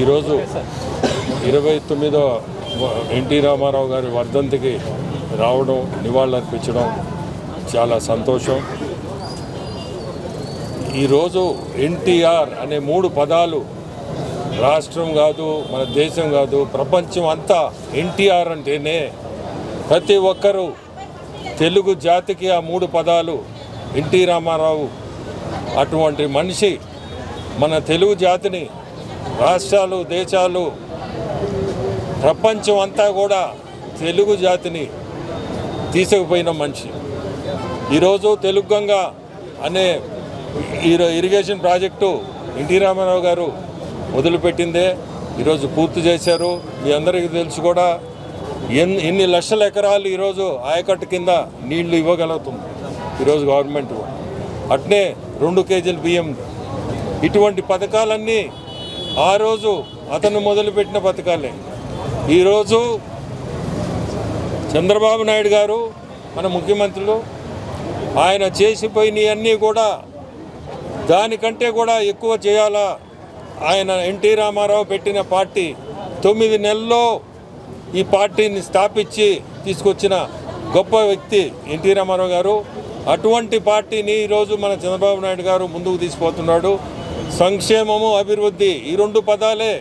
ఈరోజు ఇరవై తొమ్మిదో ఎన్టీ రామారావు గారి వర్ధంతికి రావడం నివాళులర్పించడం చాలా సంతోషం. ఈరోజు ఎన్టీఆర్ అనే మూడు పదాలు రాష్ట్రం కాదు మన దేశం కాదు ప్రపంచం అంతా ఎన్టీఆర్ అంటేనే ప్రతి ఒక్కరూ తెలుగు జాతికి ఆ మూడు పదాలు ఎన్టీ రామారావు అటువంటి మనిషి మన తెలుగు జాతిని రాష్ట్రాలు దేశాలు ప్రపంచం అంతా కూడా తెలుగు జాతిని తీసుకుపోయిన మనిషి. ఈరోజు తెలుగు గంగ అనే ఇరిగేషన్ ప్రాజెక్టు ఎన్టీ రామారావు గారు మొదలుపెట్టిందే ఈరోజు పూర్తి చేశారు. మీ అందరికీ తెలుసు కూడా ఎన్ని ఎన్ని లక్షల ఎకరాలు ఈరోజు ఆయకట్టు కింద నీళ్ళు ఇవ్వగలుగుతుంది. ఈరోజు గవర్నమెంట్ అట్నే రెండు కేజీల బియ్యం. ఇటువంటి పథకాలన్నీ ఆ రోజు అతను మొదలుపెట్టిన పథకాలే. ఈరోజు చంద్రబాబు నాయుడు గారు మన ముఖ్యమంత్రులు ఆయన చేసిపోయినవన్నీ కూడా దానికంటే కూడా ఎక్కువ చేయాలా? ఆయన ఎన్టీ రామారావు పెట్టిన పార్టీ తొమ్మిది నెలల్లో ఈ పార్టీని స్థాపించి తీసుకొచ్చిన గొప్ప వ్యక్తి ఎన్టీ రామారావు గారు. అటువంటి పార్టీని ఈరోజు మన చంద్రబాబు నాయుడు గారు ముందుకు తీసుకుపోతున్నాడు. సంక్షేమము అభివృద్ధి ఈ రెండు పదాలే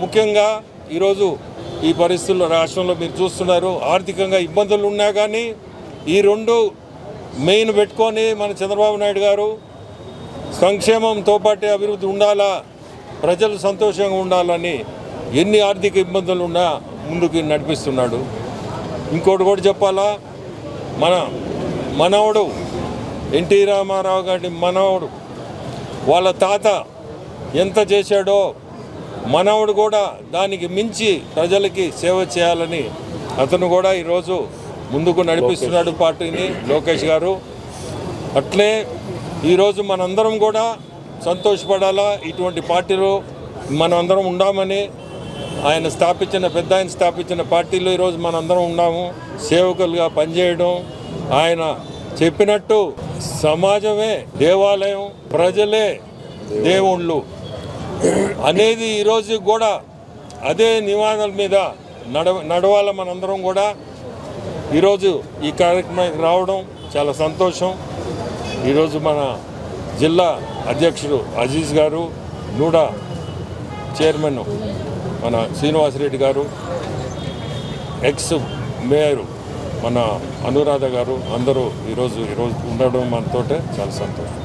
ముఖ్యంగా ఈరోజు ఈ పరిస్థితుల్లో రాష్ట్రంలో మీరు చూస్తున్నారు. ఆర్థికంగా ఇబ్బందులు ఉన్నా కానీ ఈ రెండు మెయిన్ పెట్టుకొని మన చంద్రబాబు నాయుడు గారు సంక్షేమంతో పాటే అభివృద్ధి ఉండాలా ప్రజలు సంతోషంగా ఉండాలని ఎన్ని ఆర్థిక ఇబ్బందులు ఉన్నా ముందుకు నడిపిస్తున్నాడు. ఇంకోటి కూడా చెప్పాలా మన మనవడు ఎన్టీ రామారావు గారి మనవడు వాళ్ళ తాత ఎంత చేశాడో మనవడు కూడా దానికి మించి ప్రజలకి సేవ చేయాలని అతను కూడా ఈరోజు ముందుకు నడిపిస్తున్నాడు పార్టీని లోకేష్ గారు. అట్లే ఈరోజు మనందరం కూడా సంతోషపడాలా? ఇటువంటి పార్టీలో మనందరం ఉండామని ఆయన స్థాపించిన పెద్ద ఆయన స్థాపించిన పార్టీలో ఈరోజు మనందరం ఉన్నాము. సేవకులుగా పనిచేయడం ఆయన చెప్పినట్టు సమాజమే దేవాలయం ప్రజలే దేవుళ్ళు. అనేది ఈరోజు కూడా అదే నివాదాల మీద నడవ నడవాల మనందరం కూడా ఈరోజు ఈ కార్యక్రమానికి రావడం చాలా సంతోషం. ఈరోజు మన జిల్లా అధ్యక్షుడు అజీజ్ గారు నూడా చైర్మన్ మన శ్రీనివాసరెడ్డి గారు ఎక్స్ మేయర్ మన అనురాధ గారు అందరూ ఈరోజు ఈరోజు ఉండడం మనతోటే చాలా సంతోషం.